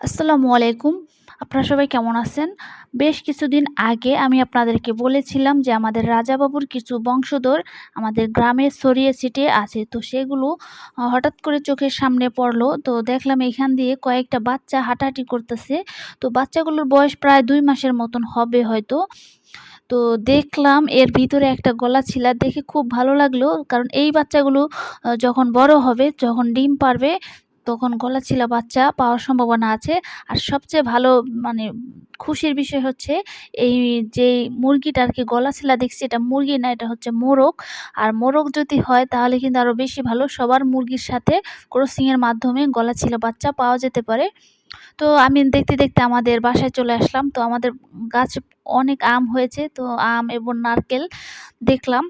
আসসালামু আলাইকুম। আপনারা সবাই কেমন আছেন? বেশ কিছুদিন আগে আমি আপনাদেরকে বলেছিলাম যে আমাদের রাজাবাবুর কিছু বংশধর আমাদের গ্রামে ছড়িয়ে ছিটিয়ে আছে। তো সেগুলো হঠাৎ করে চোখের সামনে পড়ল। তো দেখলাম এখান দিয়ে কয়েকটা বাচ্চা হাঁটাহাঁটি করতেছে। তো বাচ্চাগুলোর বয়স প্রায় দুই মাসের মতন হবে হয়তো। তো দেখলাম এর ভিতরে একটা গলা ছিলা, দেখে খুব ভালো লাগল। কারণ এই বাচ্চাগুলো যখন বড় হবে, যখন ডিম পারবে তখন গলাচিলা বাচ্চা, পাওয়ার সম্ভাবনা আছে। আর সবচেয়ে ভালো মানে খুশির বিষয় হচ্ছে এই যে মুরগিটা আর কি গলা ছিলা দেখছি, এটা মুরগি না, এটা হচ্ছে মোরগ। আর মোরগ যদি হয়, তাহলে কিন্তু আরও বেশি ভালো। সবার মুরগির সাথে ক্রসিংয়ের মাধ্যমে গলাচিলা বাচ্চা পাওয়া যেতে পারে। তো আমি দেখতে দেখতে আমাদের বাসায় চলে আসলাম। তো আমাদের গাছ অনেক আম হয়েছে। তো আম এবং নারকেল দেখলাম।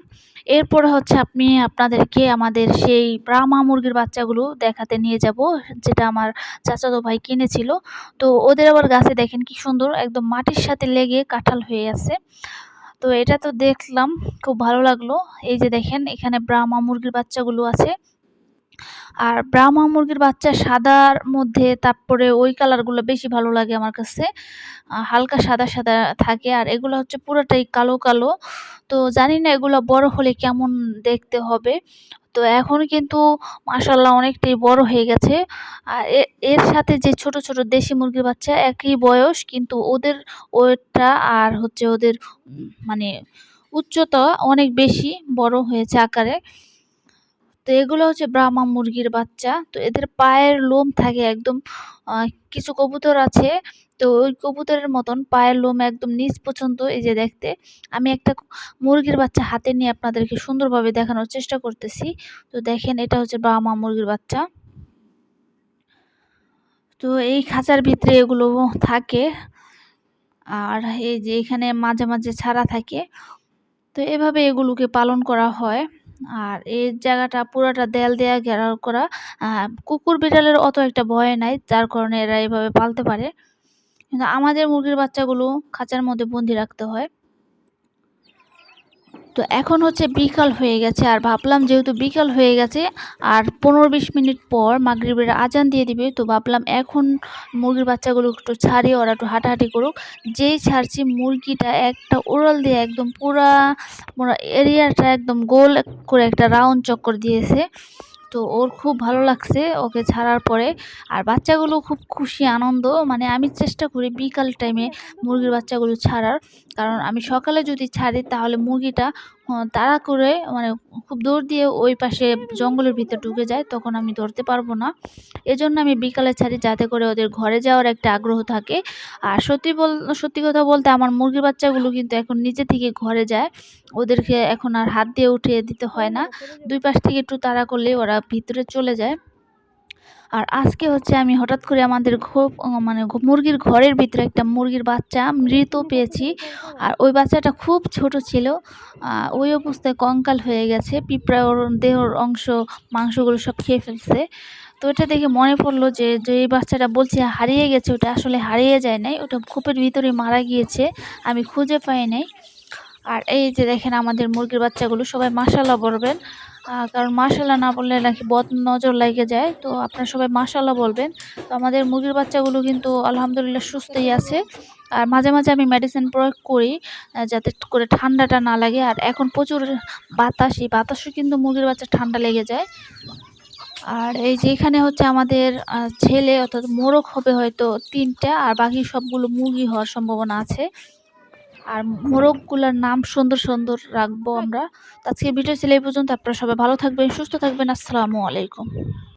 এরপরে হচ্ছে আপনি আপনাদেরকে আমাদের সেই ব্রাহ্মা মুরগির বাচ্চাগুলো দেখাতে নিয়ে যাব, যেটা আমার চাচাতো ভাই কিনেছিল। তো ওদের আবার গাছে দেখেন কি সুন্দর, একদম মাটির সাথে লেগে কাঁঠাল হয়ে আছে। তো এটা তো দেখলাম, খুব ভালো লাগল। এই যে দেখেন, এখানে ব্রাহ্মা মুরগির বাচ্চাগুলো আছে। আর ব্রাহ্মা মুরগির বাচ্চা সাদার মধ্যে, তারপরে ওই কালারগুলো বেশি ভালো লাগে আমার কাছে। হালকা সাদা সাদা থাকে আর এগুলো হচ্ছে পুরোটাই কালো কালো। তো জানি না এগুলো বড় হলে কেমন দেখতে হবে। তো এখন কিন্তু মাসাল্লাহ অনেকটাই বড় হয়ে গেছে। আর এর সাথে যে ছোট ছোট দেশি মুরগির বাচ্চা একই বয়স, কিন্তু ওদের ওয়েটটা আর হচ্ছে ওদের মানে উচ্চতা অনেক বেশি বড় হয়েছে আকারে। তো এগুলো হচ্ছে ব্রাহ্মা মুরগির বাচ্চা। তো এদের পায়ের লোম থাকে একদম কিছু কবুতর আছে। তো ওই কবুতরের মতন পায়ের লোম একদম নিচ পর্যন্ত, এই যে দেখতে। আমি একটা মুরগির বাচ্চা হাতে নিয়ে আপনাদেরকে সুন্দরভাবে দেখানোর চেষ্টা করতেছি। তো দেখেন, এটা হচ্ছে ব্রাহ্মা মুরগির বাচ্চা। তো এই খাঁচার ভিতরে এগুলো থাকে। আর এই যে এখানে মাঝে মাঝে ছাড়া থাকে। তো এভাবে এগুলোকে পালন করা হয়। আর এই জায়গাটা পুরোটা দেয়াল দেয়া ঘেরাও করা কুকুর বিড়ালের অত একটা ভয় নাই, যার কারণে এরা এভাবে পালতে পারে। কিন্তু আমাদের মুরগির বাচ্চাগুলো খাঁচার মধ্যে বন্দি রাখতে হয়। তো এখন হচ্ছে বিকাল হয়ে গেছে। আর ভাবলাম যেহেতু বিকাল হয়ে গেছে, আর পনেরো বিশ মিনিট পর মাগরিবের আজান দিয়ে দিবে, তো ভাবলাম এখন মুরগির বাচ্চাগুলো একটু ছাড়ি, ওরা একটু হাঁটাহাঁটি করুক। যেই ছাড়ছি মুরগিটা একটা ওরাল দিয়ে একদম পুরা এরিয়াটা একদম গোল করে একটা রাউন্ড চক্কর দিয়েছে। তো ওর খুব ভালো লাগছে ওকে ছাড়ার পরে। আর বাচ্চাগুলো খুব খুশি, আনন্দ। মানে আমি চেষ্টা করি বিকাল টাইমে মুরগির বাচ্চাগুলো ছাড়ার। কারণ আমি সকালে যদি ছাড়ি তাহলে মুরগিটা তাড়া করে মানে খুব দৌড় দিয়ে ওই পাশে জঙ্গলের ভিতরে ঢুকে যায়, তখন আমি ধরতে পারব না। এজন্য আমি বিকালে ছাড়ি, যাতে করে ওদের ঘরে যাওয়ার একটা আগ্রহ থাকে। আর সত্যি বল, সত্যি কথা বলতে আমার মুরগির বাচ্চাগুলো কিন্তু এখন নিজে থেকে ঘরে যায়। ওদেরকে এখন আর হাত দিয়ে উঠিয়ে দিতে হয় না। দুই পাশ থেকে একটু তাড়া করলেই ওরা ভিতরে চলে যায়। আর আজকে হচ্ছে আমি হঠাৎ করে আমাদের মানে মুরগির ঘরের ভিতরে একটা মুরগির বাচ্চা মৃত পেয়েছি। আর ওই বাচ্চাটা খুব ছোট ছিল। ওই অবস্থায় কঙ্কাল হয়ে গেছে। পিঁপড়া ওর দেহর অংশ, মাংসগুলো সব খেয়ে ফেলছে। তো এটা দেখে মনে পড়ল যে যে এই বাচ্চাটা বলছি, হারিয়ে গেছে। ওটা আসলে হারিয়ে যায় নাই। ওটা খোপের ভিতরে মারা গিয়েছে। আমি খুঁজে পাই নাই। আর এই যে দেখেন আমাদের মুরগির বাচ্চাগুলো, সবাই মাসাল্লাহ বলবেন। কারণ মাসাল্লাহ না বললে নাকি বদ নজর লেগে যায়। তো আপনারা সবাই মাসাল্লাহ বলবেন। তো আমাদের মুরগির বাচ্চাগুলো কিন্তু আলহামদুলিল্লাহ সুস্থই আছে। আর মাঝে মাঝে আমি মেডিসিন প্রয়োগ করি যাতে করে ঠান্ডাটা না লাগে। আর এখন প্রচুর বাতাস এই বাতাসও কিন্তু মুরগির বাচ্চা ঠান্ডা লেগে যায়। আর এই যে এখানে হচ্ছে আমাদের ছেলে অর্থাৎ মোরগ হবে হয়তো তিনটা, আর বাকি সবগুলো মুরগি হওয়ার সম্ভাবনা আছে। আর মোরগগুলোর নাম সুন্দর সুন্দর রাখব আমরা। আজকে ভিডিও ছিল এই পর্যন্ত। আপনারা সবাই ভালো থাকবেন, সুস্থ থাকবেন। আসসালামু আলাইকুম।